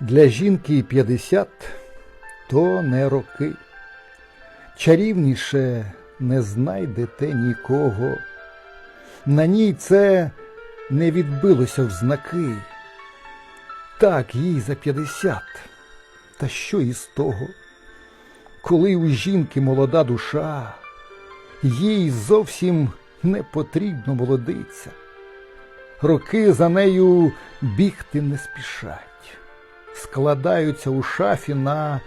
Для жінки 50 то не роки. Чарівніше не знайдете нікого. На ній це не відбилося в знаки. Так, їй за 50. Та що із того? Коли у жінки молода душа, їй зовсім не потрібно молодиться. Роки за нею бігти не спішать, складаються у шафі на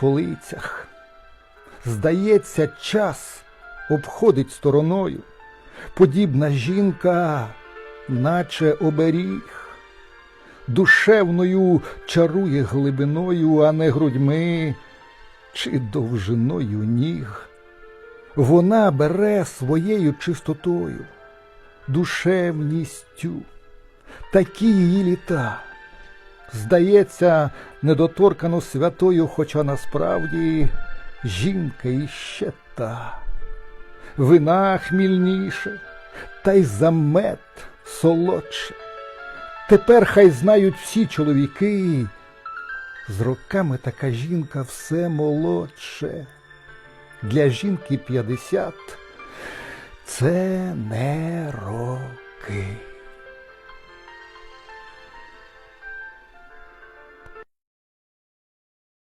полицях. Здається, час обходить стороною. Подібна жінка, наче оберіг, душевною чарує глибиною, а не грудьми чи довжиною ніг. Вона бере своєю чистотою, душевністю, такі її літа. Здається, недоторкано святою, хоча насправді жінка іще та. Вина хмільніше, та й замет солодше. Тепер хай знають всі чоловіки. З роками така жінка все молодше. Для жінки 50 це не роки.